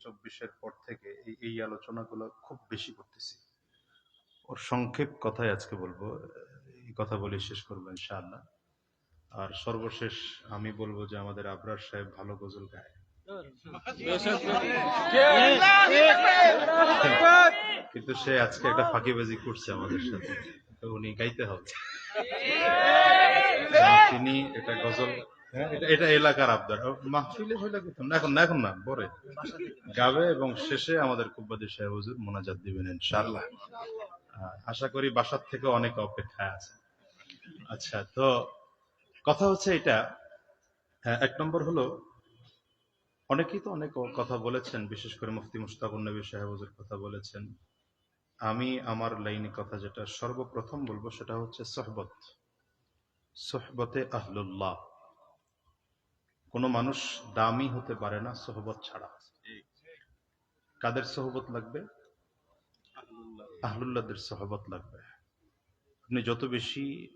চব্বিশের পর থেকে এই এই আলোচনাগুলো খুব বেশি করতেছি। ওর সংক্ষেপ কথাই আজকে বলব। এই কথা বলে শেষ করব ইনশাআল্লাহ। আর সর্বশেষ আমি বলব যে আমাদের আবরার সাহেব ভালো গজল গায়। কিন্তু সে আজকে একটা ফাঁকিবাজি করছে আমাদের সাথে। তো উনি গাইতে হবে। তিনি এটা গজল হ্যাঁ, এটা- এটা এলাকার আবদার। মাহফিলে হইলে করতাম এখন না। এখন না পরে। গাবে এবং শেষে আমাদের কুব্বাদি সাহেব হুজুর মোনাজাত দিবেন ইনশাআল্লাহ। আশা করি বাসার থেকে অনেক অপেক্ষায় আছে। আচ্ছা তো কথা হচ্ছে এটা হ্যাঁ, এক নম্বর হলো অনেকেই তো অনেক কথা বলেছেন বিশেষ করে মুফতি মুস্তাকুর নবী সাহেব হুজুর কথা বলেছেন। আমি আমার লাইনে কথা যেটা সর্বপ্রথম বলব সেটা হচ্ছে সহবত। সহবতে আহলুল্লাহ। কোন মানুষ দামি হতে পারে না সহবত ছাড়া। কাদের সহবত লাগবে? আহলুল্লাহদের সহবত লাগবে। আপনি যত বেশি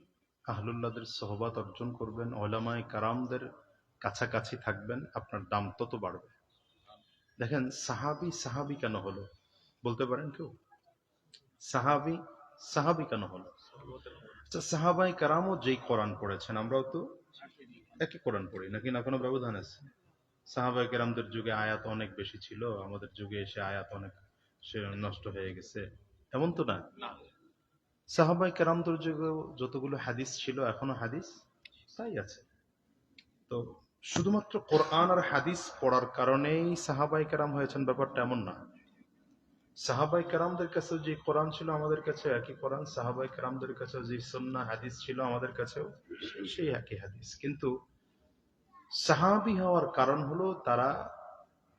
আহলুল্লাহদের সহবত অর্জন করবেন ওলামাই কারামদের কাছাকাছি থাকবেন আপনার দাম তত বাড়বে। দেখেন সাহাবি সাহাবি কেন হলো? বলতে পারেন কেউ? সাহাবি সাহাবি কেন হলো? আচ্ছা সাহাবাই কারামও যেই কোরআন পড়েছেন আমরাও তো একই কোরআন পড়ি নাকি না? কোনো ব্যবধান আছে? সাহাবাই কেরামদের যুগে আয়াত অনেক বেশি ছিল আমাদের যুগে এসে আয়াত অনেক নষ্ট হয়ে গেছে। এমন তো না? সাহাবাই কেরামদের যুগে যতগুলো হাদিস ছিল এখনও হাদিস তাই আছে। তো শুধুমাত্র কোরআন আর হাদিস পড়ার কারণেই সাহাবাই কেরাম হয়েছেন ব্যাপারটা এমন না। সাহাবাই কারামদের কাছেও যে কোরআন ছিল আমাদের কাছে একই কোরআন সাহাবাই কারামদের কাছেও যে সন্না হাদিস ছিল আমাদের কাছেও সেই একই হাদিস। কিন্তু সাহাবি হওয়ার কারণ হলো তারা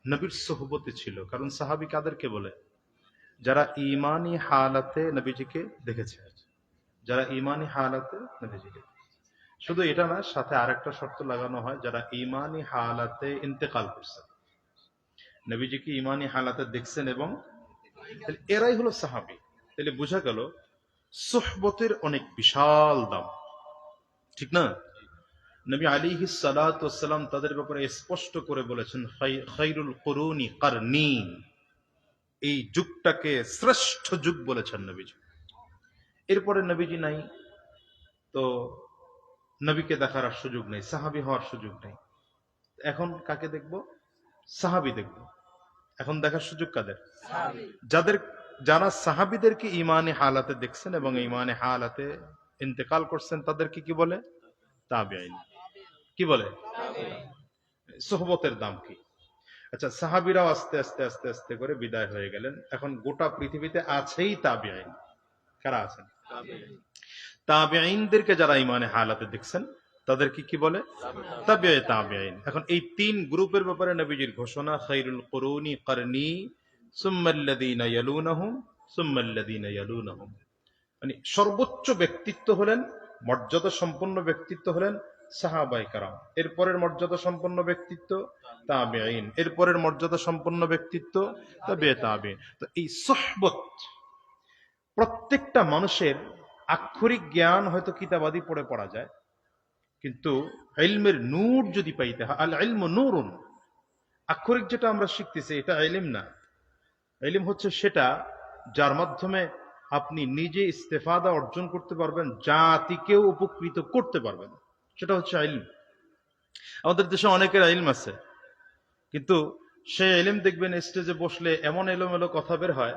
নবীর সোহবতে ছিল। কারণ সাহাবি কাদেরকে বলে? যারা ইমানি হালাতে নবীজিকে দেখেছে যারা ইমানি হালাতে নবীজিকে শুধু এটা না, সাথে আরেকটা শর্ত লাগানো হয়, যারা ইমানি হালাতে ইন্তেকাল করছে। নবীজিকে ইমানি হালাতে দেখছেন এবং তাহলে এরাই হলো সাহাবি। তাহলে বোঝা গেল, সোহবতের অনেক বিশাল দাম। ঠিক না? নবী আলী সালাম তাদের ব্যাপারে স্পষ্ট করে বলেছেন খাইরুল করুনি কারনি এই যুগটাকে শ্রেষ্ঠ যুগ বলেছেন নবীজি। এরপরে নবীজি নাই, তো নবীকে দেখার আর সুযোগ নেই, সাহাবি হওয়ার সুযোগ নেই। এখন কাকে দেখব? সাহাবি দেখব। এখন দেখার সুযোগ কাদের? যাদের যারা সাহাবিদেরকে ইমানে হালাতে দেখছেন এবং ইমানে হালাতে ইন্তেকাল করছেন তাদেরকে কি বলে? তাবিআইন। কি বলে? সোহবতের দাম কি? আচ্ছা সাহাবিরাও আস্তে আস্তে আস্তে আস্তে করে বিদায় হয়ে গেলেন। এখন গোটা পৃথিবীতে আছেই তাবিআইন। কারা আছেন? তাবিআইনদেরকে যারা ইমানে হালাতে দেখছেন তাদেরকে কি বলে? এখন এই তিন গ্রুপের ব্যাপারে নবীজির ঘোষণা, খাইরুল কুরুনি করনি মানে সর্বোচ্চ ব্যক্তিত্ব হলেন মর্যাদা সম্পন্ন ব্যক্তিত্ব হলেন সাহাবাই কারাম। এরপরের মর্যাদা সম্পন্ন ব্যক্তিত্ব তাবেইন এরপরের মর্যাদা সম্পন্ন ব্যক্তিত্ব তবে তাবেইন তো এই সোহবত প্রত্যেকটা মানুষের আক্ষরিক জ্ঞান হয়তো কিতাবাদি পড়ে পড়া যায় কিন্তু ইলমের নূর যদি পাইতে হয়, আল ইলম নূরুন। আক্ষরিক যেটা আমরা শিখতেছি, এটা ইলিম না। ইলিম হচ্ছে সেটা যার মাধ্যমে আপনি নিজে ইস্তেফাদা অর্জন করতে পারবেন, জাতিকেও উপকৃত করতে পারবেন। সেটা হচ্ছে ইলম। আমাদের দেশে অনেকের ইলম আছে, কিন্তু সে এলিম দেখবেন স্টেজে বসলে এমন এলোমেলো কথা বের হয়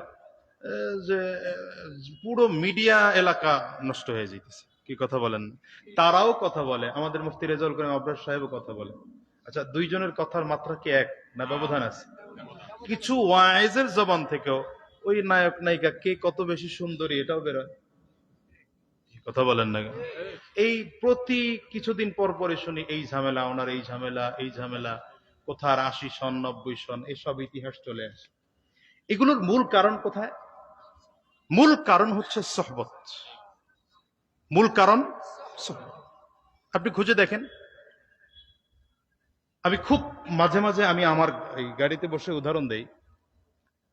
যে পুরো মিডিয়া এলাকা নষ্ট হয়ে যেতেছে কি কথা বলেন? তারাও কথা বলে। আমাদের মুফতি রেজাউল করিম আবরার সাহেবও কথা বলে। আচ্ছা দুইজনের কথার মাত্রা কি এক না ব্যবধান আছে? কিছু ওয়াইজের জবান থেকেও ওই নায়ক, নায়িকা কে কত বেশি সুন্দরী এটাও বেরোয় কথা বলেন না এই প্রতি কিছুদিন পর পরে শুনি, এই ঝামেলা, ওনার এই ঝামেলা এই ঝামেলা, কোথার আশি সন, নব্বই সন, এসব ইতিহাস চলে আসে। এগুলোর মূল কারণ কোথায়? মূল কারণ হচ্ছে সহবত। মূল কারণ, আপনি খুঁজে দেখেন। আমি খুব মাঝে মাঝে আমি আমার গাড়িতে বসে উদাহরণ দেই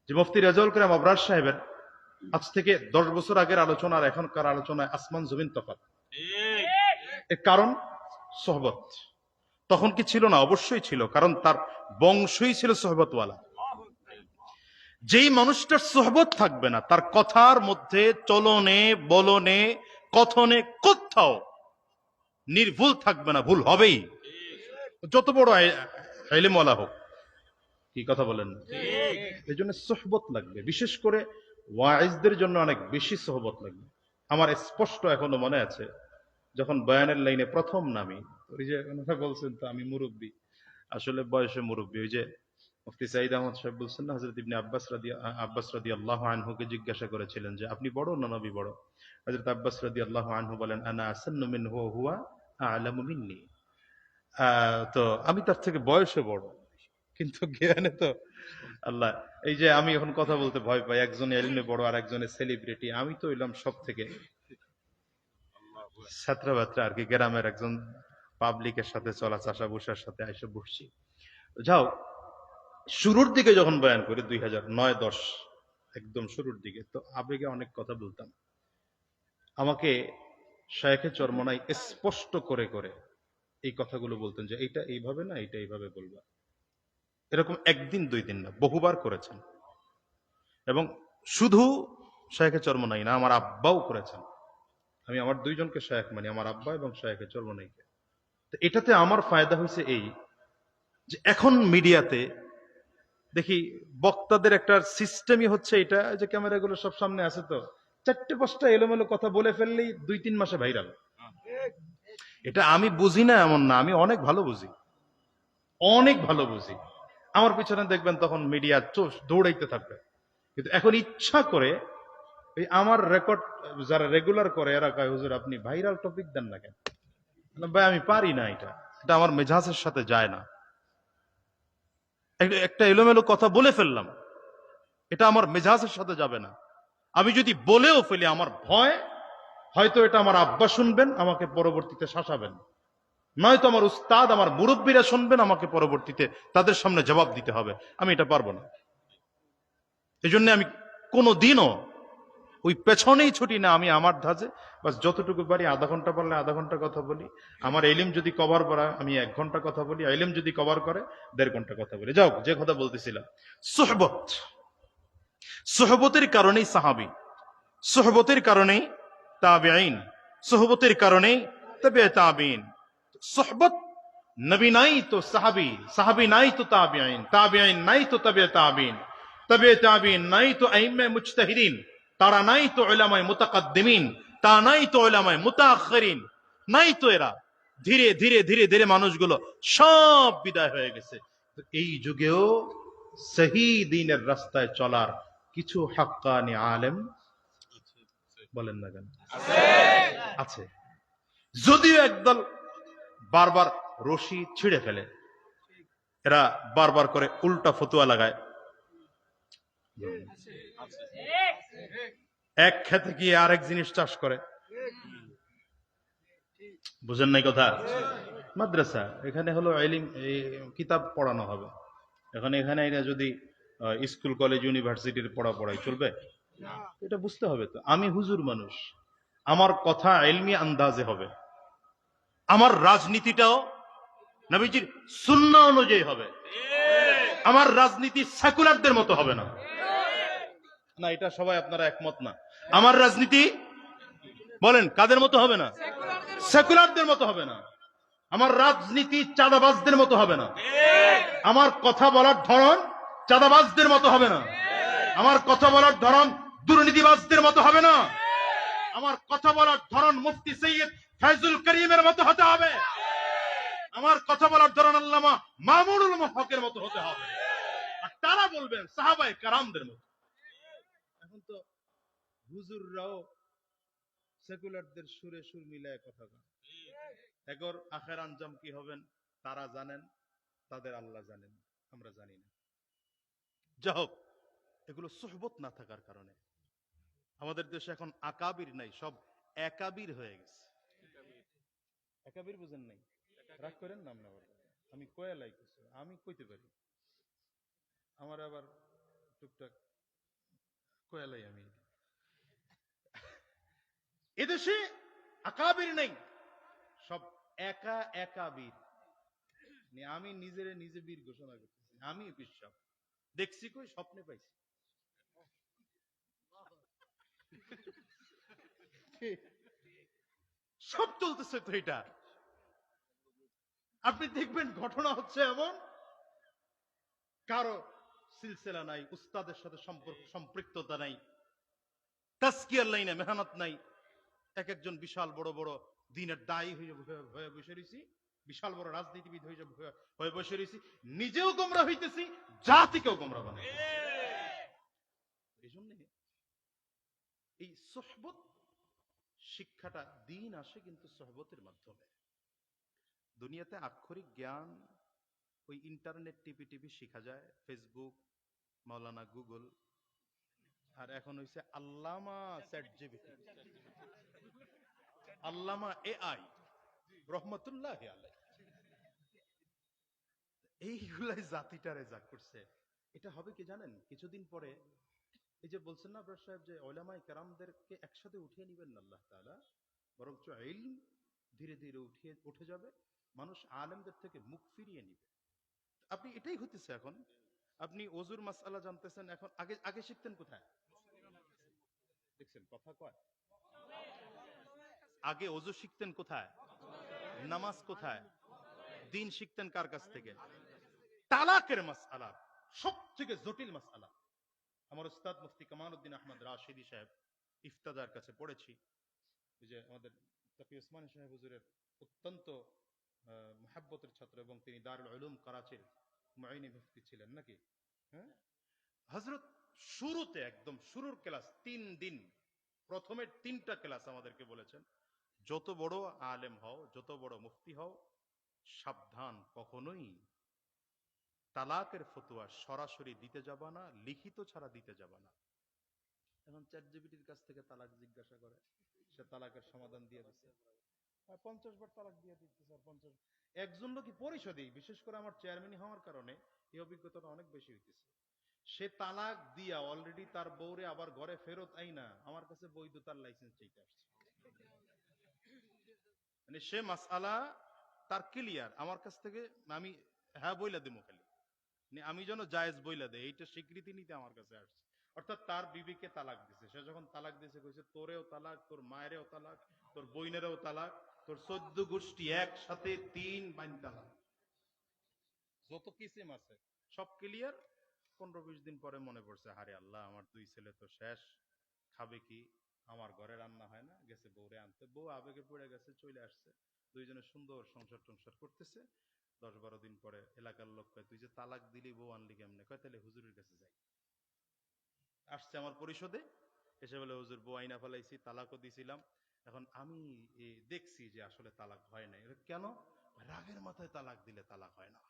যে মুফতি রেজাউল করিম আবরার সাহেবের আজ থেকে দশ বছর আগের আলোচনা আর এখনকার আলোচনায় আসমান জমিন এর কারণ সোহবত। তখন কি ছিল না? অবশ্যই ছিল, কারণ তার বংশই ছিল সহবতওয়ালা। যেই মানুষটার সহবত থাকবে না, তার কথার মধ্যে চলনে, বলনে কথনে কোথাও নির্ভুল থাকবে না ভুল হবেই। যত বড় এলেমওয়ালা হোক কি কথা বলেন? এই জন্য সোহবত লাগবে। বিশেষ করে ওয়াইজদের জন্য অনেক বেশি সোহবত লাগবে। আমার স্পষ্ট এখনও মনে আছে যখন বয়ানের লাইনে প্রথম নামি ওই যে বলছেন তো আমি মুরব্বী। আসলে বয়সে মুরব্বী ওই যে মুফতি সাইদ আহমদ সাহেব বলছেন হজরত ইবনে আব্বাস রাদি আব্বাস রাদি আল্লাহ আনহুকে জিজ্ঞাসা করেছিলেন যে, আপনি বড় না নবী বড়? হজরত আব্বাস রাদি আল্লাহ আনহু বলেন, আনা আসান্নু মিনহু ওয়া হুয়া আলামু মিন্নি। তো আমি তার থেকে বয়সে বড়, কিন্তু জ্ঞানে তো আল্লাহ, এই যে আমি এখন কথা বলতে ভয় পাই, একজন এলিমে বড় আর একজনের সেলিব্রিটি, আমি তো হইলাম সব থেকে ছাত্র বাত্রা আর কি, গ্রামের একজন পাবলিকের সাথে চলা চাষা বসার সাথে এসে বসছি। যাও শুরুর দিকে যখন বয়ান করি, দুই হাজার নয় দশ, একদম শুরুর দিকে, তো আবেগে অনেক কথা বলতাম। আমাকে শায়েখে চরমনাই স্পষ্ট করে করে এই কথাগুলো বলতেন যে, এইটা এইভাবে না, এইটা এইভাবে বলবা। এরকম একদিন, দুই দিন না, বহুবার করেছেন। এবং শুধু শায়েখে চরমনাই না, আমার আব্বাও করেছেন। আমি আমার দুইজনকে শায়েখ মানি, আমার আব্বা এবং শায়েখে চরমনাইকে। তো এটাতে আমার ফায়দা হয়েছে এই যে, এখন মিডিয়াতে দেখি বক্তাদের একটা সিস্টেমই হচ্ছে এটা যে ক্যামেরাগুলো সব সামনে আছে তো। চারটে পাঁচটা এলোমেলো কথা বলে ফেললেই দুই তিন মাসে ভাইরাল এটা আমি বুঝি না এমন না, আমি অনেক ভালো বুঝি। অনেক ভালো বুঝি। আমার পিছনে দেখবেন তখন মিডিয়া দৌড়াইতে থাকবে। কিন্তু এখন ইচ্ছা করে এই আমার রেকর্ড যারা রেগুলার করে, এরা কয়, হুজুর, আপনি ভাইরাল টপিক দেন না কেন? ভাই, আমি পারি না এটা। এটা আমার মেজাজের সাথে যায় না। একটা- এলোমেলো কথা বলে ফেললাম। এটা আমার মেজাজের সাথে যাবে না। আমি যদি বলেও ফেলি আমার ভয়, হয়তো এটা আমার আব্বা শুনবেন, আমাকে পরবর্তীতে শাসাবেন। নয়তো আমার উস্তাদ, আমার মুরব্বীরা শুনবেন, আমাকে পরবর্তীতে তাদের সামনে জবাব দিতে হবে। আমি এটা পারব না। এই জন্য আমি কোনো দিনও ওই পেছনেই ছুটি না আমি আমার ধাজে বাস যতটুকু পারি, আধা ঘণ্টা পারলে আধা ঘণ্টা কথা বলি। আমার এলিম যদি কভার করা, আমি এক ঘণ্টা কথা বলি। এলিম যদি কভার করে, দেড় ঘণ্টা কথা বলি। যাও, যে কথা বলতেছিলাম। সোহবত। সোহবতের কারণেই সাহাবি। সোহবতের কারণেই তাবেইন সোহবতের কারণেই তবে তাবিন সোহবত নবী নাই তো সাহাবি। সাহাবি নাই তো তাবেইন তাবেইন নাই তো তবে তাবিন তবে তাবিন নাই তো আইম্মে মুজতাহিদিন। তারা নাই তো ওলামায় মুতাকাদ্দিমিন, তা নাই তো ওলামায় মুতাআখিরিন নাই তো এরা। ধীরে ধীরে ধীরে ধীরে মানুষগুলো সব বিদায় হয়ে গেছে। এই যুগেও সহি দিনের রাস্তায় চলার কিছু হাক্কানি আলেম বলেন না কেন? আছে। যদিও একদল বারবার রশি ছিঁড়ে ফেলে, এরা বারবার করে উল্টা ফতুয়া লাগায়। এক খেতে গিয়ে আরেক জিনিস চাষ করে। বুঝেন নাই কথা? মাদ্রাসা, এখানে হলো এলিম কিতাব পড়ানো হবে। এখন এখানে এরা যদি স্কুল, কলেজ, ইউনিভার্সিটির পড়া পড়াই চলবে? এটা বুঝতে হবে তো। আমি হুজুর মানুষ। আমার কথা এলমি আন্দাজে হবে। আমার রাজনীতিটাও নবীজির শূন্য অনুযায়ী হবে। আমার রাজনীতি সেকুলারদের মতো হবে না। না, এটা সবাই আপনারা একমত না। আমার রাজনীতি, বলেন, কাদের মতো হবে না? সেকুলারদের মতো হবে না। আমার রাজনীতি চাঁদাবাজদের মতো হবে না। আমার কথা বলার ধরন চাঁদাবাজদের মতো হবে না। আমার কথা বলার ধরন দুর্নীতিবাজদের মতো হবে না। আমার কথা বলার ধরন মুফতি সৈয়দ ফয়জুল করিমের মতো হতে হবে। আমার কথা বলার ধরন আল্লামা মামুনুল হকের মতো হতে হবে। আর তারা বলবেন সাহাবাই কারামদের মতো। এখন তো হুজুররাও সেকুলারদের সুরে সুর মিলায় কথা কন এগর আখের আঞ্জাম কি হবেন? তারা জানেন, তাদের আল্লাহ জানেন, আমরা জানি না। যা হোক, এগুলো সোহবত না থাকার কারণে। আমাদের দেশে এখন আকাবির নাই, সব একাবির হয়ে গেছে। একাবির বুঝেন নাই? রাগ করেন নাম না আমি কয়ালাই কিছু, আমি কইতে পারি। আমার আবার টুকটাক কয়ালাই আমি এদেশে আকাবির নেই সব একা একা বীর আমি নিজের নিজে বীর ঘোষণা করতেছি আমি বিশ্বাস দেখছি কই স্বপ্নে পাইছি সব চলতেছে তো এটা আপনি দেখবেন ঘটনা হচ্ছে এমন, কারও সিলসিলা নাই, উস্তাদের সাথে সম্পর্ক সম্পৃক্ততা নাই তাস্কিয়ার লাইনে মেহনত নাই। এক একজন বিশাল বড় বড় দিনের দায়ী হয়ে, হয়ে- বসে রয়েছি বিশাল বড় রাজনীতিবিদ হয়ে- হয়ে বসে রয়েছি নিজেও গোমরা হইতেছি, জাতিকেও গোমরা বানাই এই জন্য এই সোহবত শিক্ষাটা দিন আসে কিন্তু সোহবতের মাধ্যমে। দুনিয়াতে আক্ষরিক জ্ঞান ওই ইন্টারনেট টিপি টিপি শেখা যায় ফেসবুক গুগল আর এখন আল্লামা জিবিটি আল্লামা এআই রহমতুল্লাহ আলাই এইগুলাই জাতিটারে যা করছে। এটা হবে কি জানেন? কিছুদিন পরে, এই যে বলছেন না সাহেব যে ওলামাই একসাথে উঠিয়ে নিবেন না আল্লাহ তাআলা, বরঞ্চ ধীরে ধীরে উঠিয়ে, উঠে যাবে। মানুষ আলেমদের থেকে মুখ ফিরিয়ে নিবে। আপনি এটাই হতেছে এখন। আপনি ওজুর মাসালা জানতেছেন এখন আগে আগে শিখতেন কোথায়? দেখছেন কথা কয়। আগে ওজু শিখতেন কোথায়? নামাজ কোথায়? দিন শিখতেন কার কাছ থেকে? তালাকের মাসআলা সব থেকে জটিল মাসআলা। আমার উস্তাদ মুফতি কামালউদ্দিন আহমদ রাশিদি সাহেব ইফতাদার কাছে পড়েছি। যে আমাদের তকি ওসমানী সাহেব হুজুরের অত্যন্ত মহাব্বতের ছাত্র এবং তিনি দারুল উলুম করাচির মাইনি মুফতি ছিলেন নাকি? হ্যাঁ? হজরত শুরুতে একদম শুরুর ক্লাস তিন দিন প্রথমের তিনটা ক্লাস আমাদেরকে বলেছেন যত বড় আলেম হও যত বড় মুফতি হও সাবধান কখনোই তালাকের ফতোয়া সরাসরি দিতে যাবা না লিখিত ছাড়া দিতে যাবা না। এখন চ্যাট জিবিটির কাছ থেকে তালাক জিজ্ঞাসা করে। সে তালাকের সমাধান দিয়ে দিচ্ছে পঞ্চাশ বার তালাক দিয়ে দিচ্ছে স্যার, পঞ্চাশ একজন লোকই বিশেষ করে আমার চেয়ারম্যান হওয়ার কারণে এই অভিজ্ঞতাটা অনেক বেশি হইতেছে। সে তালাক দিয়া অলরেডি তার বউরে আবার ঘরে ফেরত আমার কাছে বৈধতার লাইসেন্স চাইতে আসছে। মানে সে মাসালা তার ক্লিয়ার আমার কাছ থেকে আমি হ্যাঁ বইলা খালি। মানে আমি যেন জায়েজ বইলা দেয় এইটা স্বীকৃতি নিতে আমার কাছে আসছে। অর্থাৎ তার বিবিকে তালাক দিছে। সে যখন তালাক দিছে, কইছে, তোরেও তালাক, তোর মায়েরও তালাক, তোর বইনেরও তালাক। তোর চোদ্দ গোষ্ঠী একসাথে তিন যত কিসিম আছে। সব ক্লিয়ার পনেরো বিশ দিন পরে মনে পড়ছে হারে আল্লাহ আমার দুই ছেলে তো শেষ। খাবে কি? আমার ঘরে রান্না হয় না গেছে বউরে আনতে। বউ আবেগে পড়ে গেছে চলে আসছে। দুইজনে সুন্দর সংসার টংসার করতেছে। দশ বারো দিন পরে এলাকার লোক কয় তুই যে তালাক দিলি বউ আনলি কেমনে? কয় তাহলে হুজুরের কাছে যাই। আসছে আমার পরিষদে। এসে বলে হুজুর বউ আইনা ফেলাইছি তালাকও দিছিলাম। এখন আমি দেখছি যে আসলে তালাক হয় এটা কেন? রাগের মাথায় তালাক দিলে তালাক হয় না।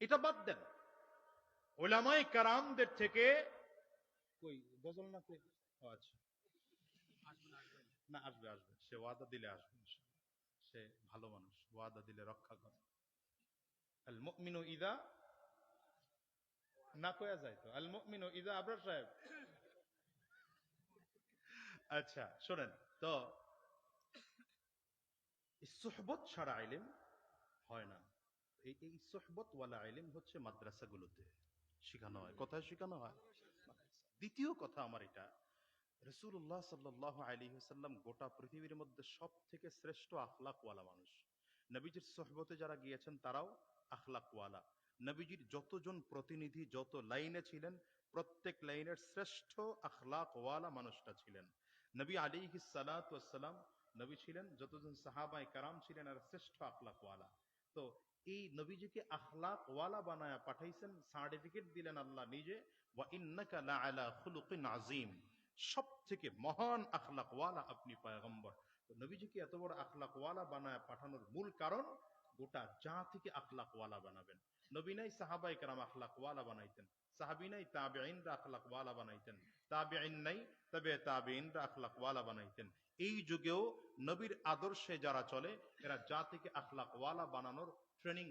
এটা বাদ দেন। ওলামাই কারামদের থেকে কই? গজল না কে আচ্ছা। না, আসবে আসবে। সে ওয়াদা দিলে আসবে সে ভালো মানুষ, ওয়াদা দিলে রক্ষা করে। আল মুমিনু ইদা না কয়া যায় তো? আল মুমিনু ইদা আবরার সাহেব। আচ্ছা শোনেন, তো সুহবত ছাড়া ইলিম হয় না। এই এই সোহবত ওয়ালা ইলিম হচ্ছে মাদ্রাসাগুলোতে শেখানো হয়। শেখানো হয়? দ্বিতীয় কথা আমার এটা রসুল্লাহ সাল্লাহ আলী সাল্লাম গোটা পৃথিবীর মধ্যে সব থেকে শ্রেষ্ঠ আখলাকওয়ালা মানুষ। নবীজির সোহবতে যারা গিয়েছেন, তারাও আখলাকওয়ালা। নবীজির যতজন প্রতিনিধি, যত লাইনে ছিলেন, প্রত্যেক লাইনের শ্রেষ্ঠ আখলাকওয়ালা মানুষটা ছিলেন। নবী আলী সালাম নবী ছিলেন, যতজন সাহাবাই কারাম ছিলেন, আর শ্রেষ্ঠ আখলাকওয়ালা তো এই নবীজিকে আখলাক ওয়ালা বানায়া পাঠাইছেন, সার্টিফিকেট দিলেন আল্লাহ নিজে আযীম। সব থেকে মহান আখলাক ওয়ালা আপনি পয়গম্বর। তো নবীজিকে এত বড় আখলাক ওয়ালা বানায়া পাঠানোর মূল কারণ, গোটা জাতিকে আখলাক ওয়ালা বানাবেন। নবী নাই সাহাবাই কারাম আখলাক ওয়ালা বানাইতেন। সাহাবী নাই তাবেঈনরা আখলাক ওয়ালা বানাইতেন। তাবেঈন নাই, তবে তাবেঈনরা আখলাক ওয়ালা বানাইতেন। এই যুগেও নবীর আদর্শে যারা চলে, এরা জাতিকে আখলাক ওয়ালা বানানোর ট্রেনিং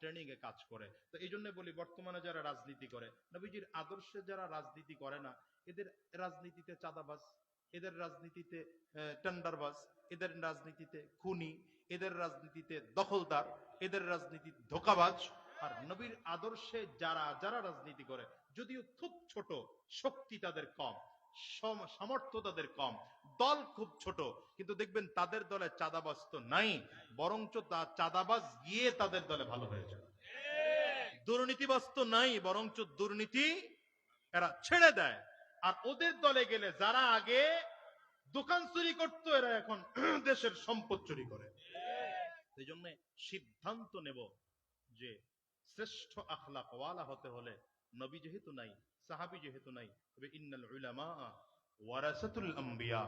ট্রেনিং এ কাজ করে। তো এই জন্য বলি, বর্তমানে যারা রাজনীতি করে, নবীজির আদর্শে যারা রাজনীতি করে না, এদের রাজনীতিতে চাঁদাবাজ, এদের রাজনীতিতে টেন্ডারবাজ, এদের রাজনীতিতে খুনি, এদের রাজনীতিতে দখলদার, এদের রাজনীতি ধোকাবাজ আর নবীর আদর্শে যারা যারা রাজনীতি করে, যদিও খুব ছোট, শক্তি তাদের কম সামর্থ্য তাদের কম, দল খুব ছোট, কিন্তু দেখবেন তাদের দলে চাঁদাবাজ তো নাই, বরঞ্চ তা চাঁদাবাজ গিয়ে তাদের দলে ভালো হয়ে যায় দুর্নীতিবাজ তো নাই, বরঞ্চ দুর্নীতি এরা ছেড়ে দেয়। আর ওদের দলে গেলে যারা আগে দোকান চুরি করতো, এরা এখন দেশের সম্পদ চুরি করে। এই জন্য সিদ্ধান্ত নেব যে শ্রেষ্ঠ আখলাক, ওয়ালা হতে হলে নবী যেহেতু নাই, সাহাবি যেহেতু নাই, তবে ইন্নাল উলামা ওয়ারাসাতুল আম্বিয়া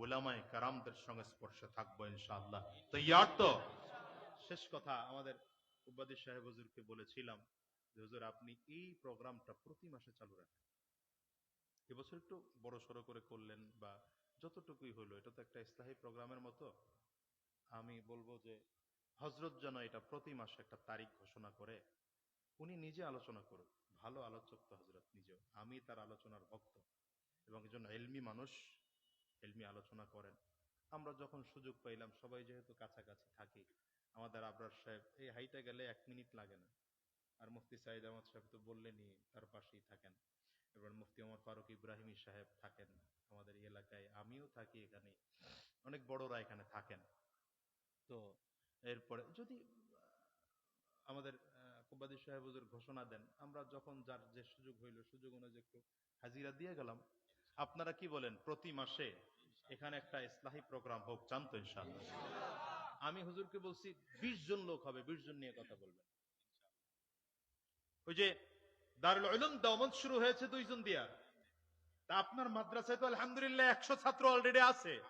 ওলামায়ে কারামদের সংস্পর্শে থাকব ইনশাআল্লাহ। তৈয়ার তো শেষ কথা আমাদের উবাদি সাহেব হুজুরকে বলেছিলাম যে, হুজুর, আপনি এই প্রোগ্রামটা প্রতি মাসে চালু রাখেন। এবছর একটু বড় সড়ো করে করলেন বা যতটুকুই হলো, এটা তো একটা ইসলাহী প্রোগ্রামের মতো। আমি বলব যে হজরত যেন এটা প্রতি মাসে একটা তারিখ ঘোষণা করে উনি নিজে আলোচনা করুক ভালো আলোচক তো হজরত নিজেও। আমি তার আলোচনার ভক্ত এবং একজন এলমি মানুষ, এলমি আলোচনা করেন। আমরা যখন সুযোগ পাইলাম, সবাই যেহেতু কাছাকাছি থাকি, আমাদের আবরার সাহেব, এই হাইটা গেলে এক মিনিট লাগে না। আর মুফতি সাইদ আহমদ সাহেব তো বললেনই, তার পাশেই থাকেন। এবার মুফতি ওমর ফারুক ইব্রাহিমী সাহেব থাকেন আমাদের এই এলাকায়। আমিও থাকি এখানে। অনেক বড়রা এখানে থাকেন। তো এরপরে যদি আমাদের কুব্বাদি সাহেব হুজুর ঘোষণা দেন। আমরা যখন যার যে সুযোগ হইল, সুযোগ অনুযায়ী একটু হাজিরা দিয়ে গেলাম। আপনারা কি বলেন, প্রতি মাসে এখানে একটা ইসলাহী প্রোগ্রাম হোক, জানতো ইনশাআল্লাহ। আমি হুজুরকে বলছি, বিশ জন লোক হবে, বিশ জন নিয়ে কথা বলবেন। ওই যে দারুল দমন শুরু হয়েছে দুইজন দিয়া। তা আপনার মাদ্রাসায় তো আলহামদুলিল্লাহ একশো ছাত্র অলরেডি আছে।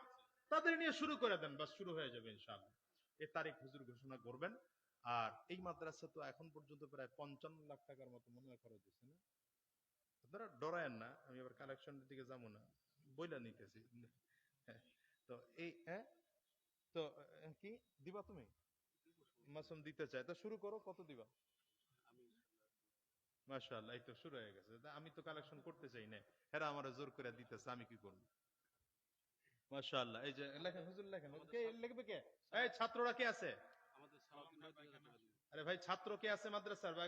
তাদের নিয়ে শুরু করে দেন, বাস শুরু হয়ে যাবে ইনশাআল্লাহ। এ তারিখ হুজুর ঘোষণা করবেন। আর এই মাদ্রাসা তো এখন পর্যন্ত প্রায় পঞ্চান্ন লাখ টাকার মতো মনে হয় খরচ হয়েছে না? আপনারা ডরায়েন না আমি আবার কালেকশনের দিকে যাব না বইলা নিতেছি। তো এই হ্যাঁ? তো কি? দিবা তুমি? মাসুম দিতে চাই তো শুরু করো কত দিবা? মাশাআল্লাহ এই তো শুরু হয়ে গেছে। আমি তো কালেকশন করতে চাই না। হেরা আমার জোর করে দিতেছে আমি কি করব? মাশাআল্লাহ এই যে লেখেন হুজুর লেখেন। কে লিখবে কে? এই ছাত্ররা কে আছে আমাদের সালাউদ্দিন ভাই দুই হাজার টাকা দিবেন। আরে ভাই ছাত্র কে আছে মাদ্রাসার বা